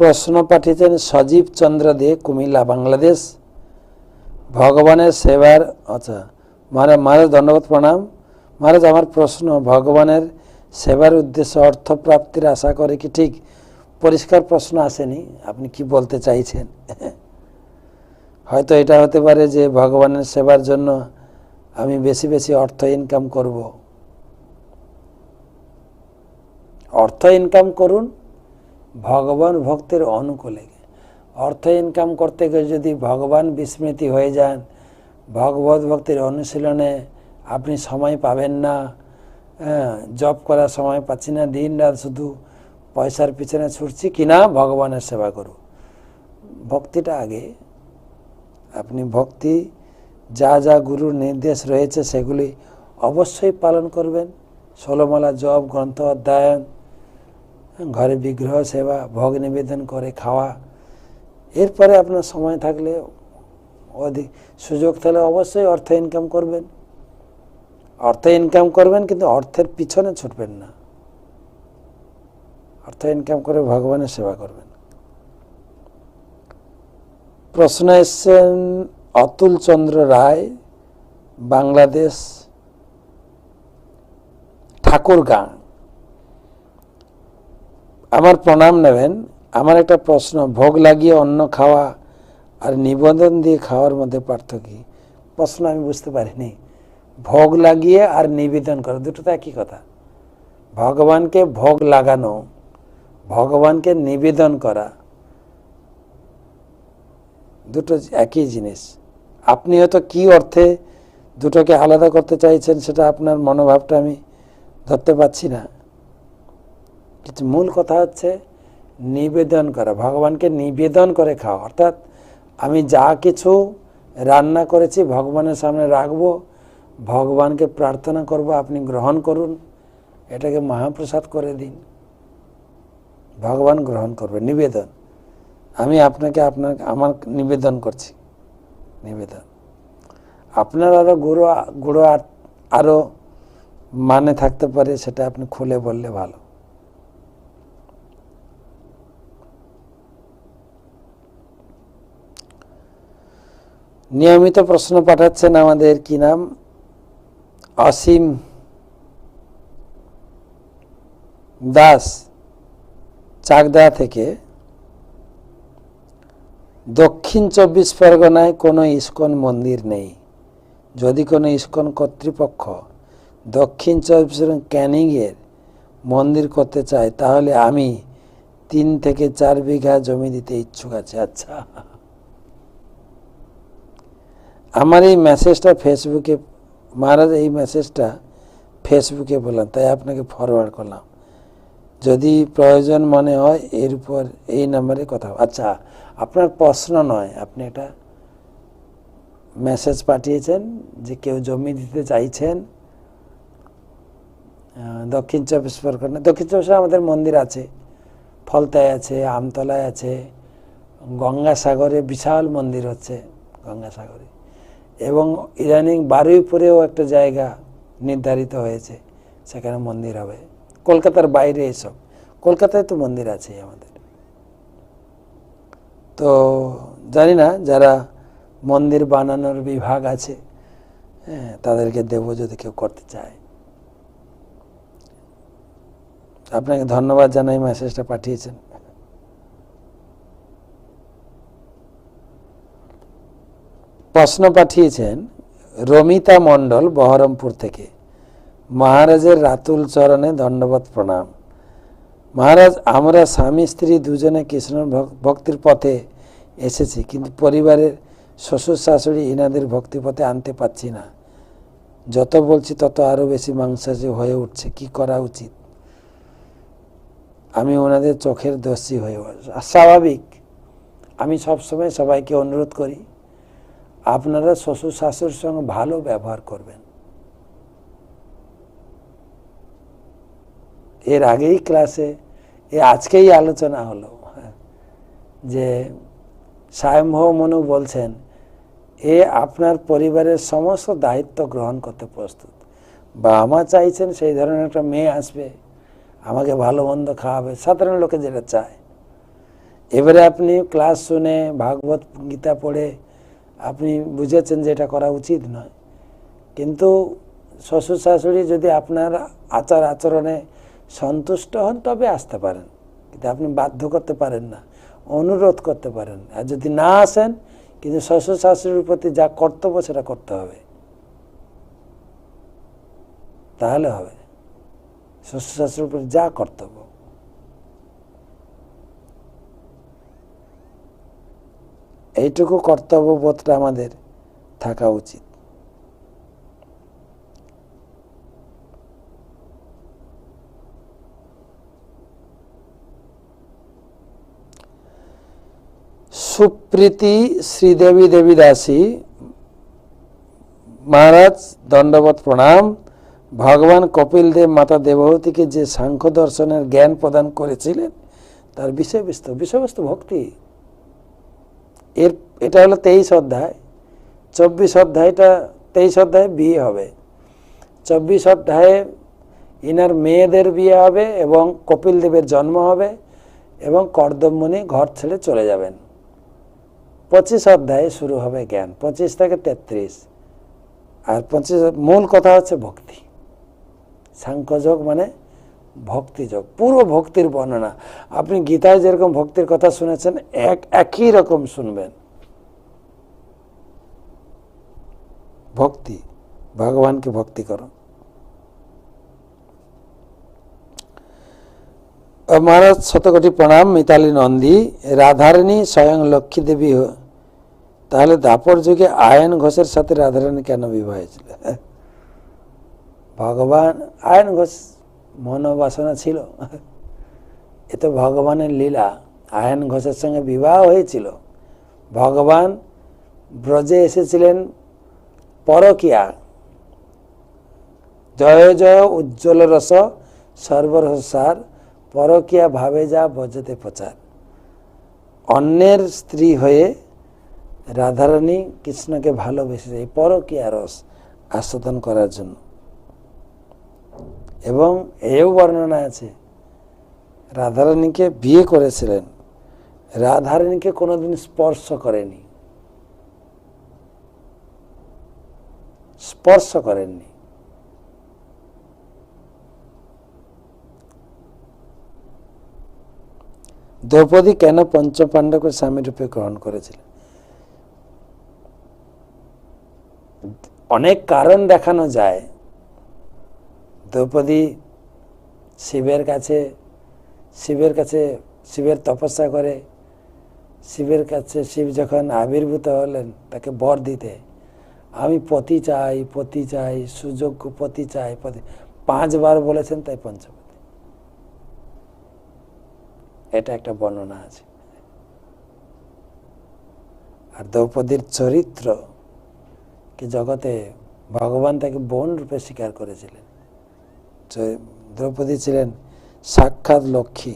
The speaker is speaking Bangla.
প্রশ্ন পাঠিয়েছেন সজীব চন্দ্র দে, কুমিল্লা, বাংলাদেশ। ভগবানের সেবার আচ্ছা মহারাজ মহারাজ, ধন্যবাদ, প্রণাম। মহারাজ, আমার প্রশ্ন, ভগবানের সেবার উদ্দেশ্যে অর্থ প্রাপ্তির আশা করে কি ঠিক? পরিষ্কার প্রশ্ন আসেনি, আপনি কি বলতে চাইছেন? হয়তো এটা হতে পারে যে ভগবানের সেবার জন্য আমি বেশি বেশি অর্থ ইনকাম করব। অর্থ ইনকাম করুন ভগবান ভক্তের অনুকূলে। অর্থ ইনকাম করতে গিয়ে যদি ভগবান বিস্মৃতি হয়ে যান, ভগবত ভক্তির অনুশীলনে আপনি সময় পাবেন না। হ্যাঁ জব করার সময় পাচ্ছি না, দিন রাত শুধু পয়সার পিছনে ছুটছি কিনা ভগবানের সেবা করু ভক্তিটা আগে। আপনি ভক্তি, যা যা গুরুর নির্দেশ রয়েছে সেগুলি অবশ্যই পালন করবেন। ষোলোমালা জব গ্রন্থ অধ্যয়ন ঘরে বিগ্রহ, সেবা, ভোগ নিবেদন করে খাওয়া। এরপরে আপনার সময় থাকলে অধিক সুযোগ থাকলে অবশ্যই অর্থ ইনকাম করবেন। অর্থ ইনকাম করবেন কিন্তু অর্থের পিছনে ছুটবেন না। অর্থ ইনকাম করে ভগবানের সেবা করবেন। প্রশ্ন এসছেন, অতুল চন্দ্র রায়, বাংলাদেশ ঠাকুরগাঁ। আমার প্রণাম নেবেন। আমার একটা প্রশ্ন, ভোগ লাগিয়ে অন্ন খাওয়া আর নিবেদন দিয়ে খাওয়ার মধ্যে পার্থক্য? প্রশ্ন আমি বুঝতে পারিনি। ভোগ লাগিয়ে আর নিবেদন করা, দুটো তো একই কথা। ভগবানকে ভোগ লাগানো, ভগবানকে নিবেদন করা, দুটো একই জিনিস। আপনি হয়তো কি অর্থে দুটোকে আলাদা করতে চাইছেন সেটা আপনার মনোভাবটা আমি ধরতে পারছি না। মূল কথা হচ্ছে নিবেদন করা, ভগবানকে নিবেদন করে খাওয়া। অর্থাৎ আমি যা কিছু রান্না করেছি ভগবানের সামনে রাখব, ভগবানকে প্রার্থনা করব, আপনি গ্রহণ করুন, এটাকে মহাপ্রসাদ করে দিন। ভগবান গ্রহণ করবে, নিবেদন। আমি আপনাকে আপনার, আমার নিবেদন করছি, নিবেদন। আপনার আরও গুঁড়ো গুঁড়ো আরও মানে থাকতে পারে, সেটা আপনি খুলে বললে ভালো। নিয়মিত প্রশ্ন পাঠাচ্ছেন আমাদের কি নাম? অসীম দাস, চাকদা থেকে। দক্ষিণ চব্বিশ পরগনায় কোনো ইস্কন মন্দির নেই। যদি কোনো ইস্কন কর্তৃপক্ষ দক্ষিণ চব্বিশ ক্যানিংয়ের মন্দির করতে চায়, তাহলে আমি তিন থেকে চার বিঘা জমি দিতে ইচ্ছুক আছে। আচ্ছা। আমার এই মেসেজটা ফেসবুকে মহারাজ এই মেসেজটা ফেসবুকে বললাম, তাই আপনাকে ফরওয়ার্ড করলাম। যদি প্রয়োজন মনে হয়, এর উপর এই নাম্বারে কথা আচ্ছা আপনার প্রশ্ন নয়, আপনি এটা মেসেজ পাঠিয়েছেন যে কেউ জমি দিতে চাইছেন দক্ষিণ চব্বিশ পরগনা, দক্ষিণ চব্বিশ আমাদের মন্দির আছে, ফলতায় আছে, আমতলায় আছে, গঙ্গাসাগরে বিশাল মন্দির হচ্ছে, গঙ্গাসাগরে। এবং ইদানিং বারুইপুরেও একটা জায়গা নির্ধারিত হয়েছে, সেখানে মন্দির হবে। কলকাতার বাইরে এসব। কলকাতায় তো মন্দির আছে আমাদের। তো জানি না, যারা মন্দির বানানোর বিভাগ আছে হ্যাঁ তাদেরকে দেব যদি কেউ করতে চায়। আপনাকে ধন্যবাদ জানাই মেসেজটা পাঠিয়েছেন। প্রশ্ন পাঠিয়েছেন রমিতা মণ্ডল বহরমপুর থেকে। মহারাজের রাতুল চরণে দণ্ডবত প্রণাম। মহারাজ, আমরা স্বামী, স্ত্রী দুজনে কৃষ্ণ ভক্তির পথে এসেছি, কিন্তু পরিবারের শ্বশুর, শাশুড়ি ইনাদের ভক্তি পথে আনতে পাচ্ছি না। যত বলছি তত আরও বেশি মাংসাশী হয়ে উঠছে, কি করা উচিত? আমি ওনাদের চোখের দোষী হয়ে স্বাভাবিক। আমি সবসময় সবাইকে অনুরোধ করি আপনারা শ্বশুর শাশুর সঙ্গে ভালো ব্যবহার করবেন। এর আগেই ক্লাসে, এ আজকেই আলোচনা হলো যে স্বয়ংভব মনু বলছেন, এ আপনার পরিবারের সমস্ত দায়িত্ব গ্রহণ করতে প্রস্তুত। বা আমার চাইছেন সেই ধরনের একটা মেয়ে আসবে, আমাকে ভালো মন্দ খাওয়াবে, সাধারণ লোকে যেটা চায়। এবারে আপনি ক্লাস শুনে ভাগবত গীতা পড়ে আপনি বুঝেছেন যে এটা করা উচিত নয়। কিন্তু শ্বশুর শাশুড়ি যদি আপনার আচার আচরণে সন্তুষ্ট হন, তবে আসতে পারেন। কিন্তু আপনি বাধ্য করতে পারেন না, অনুরোধ করতে পারেন। আর যদি না আসেন, কিন্তু শ্বশুর শাশুড়ির প্রতি যা কর্তব্য, সেটা করতে হবে। তাহলে হবে। শ্বশুর শাশুড়ির প্রতি যা কর্তব্য। এইটুকু কর্তব্যবোধটা আমাদের থাকা উচিত। সুপ্রীতি শ্রীদেবী দেবী দাসী মহারাজ দণ্ডবত প্রণাম। ভগবান কপিল দেব মাতা দেবহতীকে যে সাংখ্য দর্শনের জ্ঞান প্রদান করেছিলেন, তার বিষয়বস্তু বিষয়বস্তু ভক্তি। এর, এটা হলো তেইশ অধ্যায়। চব্বিশ অধ্যায়টা তেইশ অধ্যায়ে বিয়ে হবে। চব্বিশ অধ্যায়ে ইনার মেয়েদের বিয়ে হবে এবং কপিল দেবের জন্ম হবে এবং কর্দমমণি ঘর ছেড়ে চলে যাবেন। পঁচিশ অধ্যায়ে শুরু হবে জ্ঞান, পঁচিশ থেকে তেত্রিশ। আর পঁচিশ, মূল কথা হচ্ছে ভক্তি। সাংখ্যযোগ মানে ভক্তিযোগ পুরো ভক্তির বর্ণনা। আপনি গীতায় যেরকম ভক্তির কথা শুনেছেন, এক, একই রকম শুনবেন। ভক্তি, ভগবানকে ভক্তি করো। মহারাজ শতকোটি প্রণাম, মিতালি নন্দী। রাধারানী স্বয়ং লক্ষ্মী দেবী তাহলে দাপর যুগে আয়ন ঘোষের সাথে রাধারানী কেন বিবাহ হয়েছিল? ভগবান, আয়ন ঘোষ মনোবাসনা ছিল। এ তো ভগবানের লীলা। আয়ন ঘোষের সঙ্গে বিবাহ হয়েছিল। ভগবান ব্রজে এসেছিলেন পরকিয়া। জয় জয়, উজ্জ্বল রস সর্বরসার পরকিয়া ভাবে যা বজতে প্রচার। অন্যের স্ত্রী হয়ে রাধারানী কৃষ্ণকে ভালোবেসে এই পরকিয়া রস আস্বাদন করার জন্য। এবং এও বর্ণনা আছে, রাধারানীকে বিয়ে করেছিলেন, রাধারানীকে কোনোদিন স্পর্শ করেনি। স্পর্শ করেননি। দ্রৌপদী কেন পঞ্চপাণ্ডবকে স্বামী রূপে গ্রহণ করেছিলেন? অনেক কারণ দেখানো যায়। দ্রৌপদী শিবের কাছে শিবের কাছে শিবের তপস্যা করে, শিবের কাছে শিব যখন আবির্ভূত হলেন তাকে বর দিতে, আমি পতি চাই পতি চাই, সুযোগ্য পতি চাই, পতি, পাঁচবার বলেছেন তাই পঞ্চপতি। এটা একটা বর্ণনা আছে। আর দ্রৌপদীর চরিত্র, কি জগতে ভগবান তাকে বোন রূপে স্বীকার করেছিলেন। দ্রৌপদী ছিলেন সাক্ষাৎ লক্ষ্মী।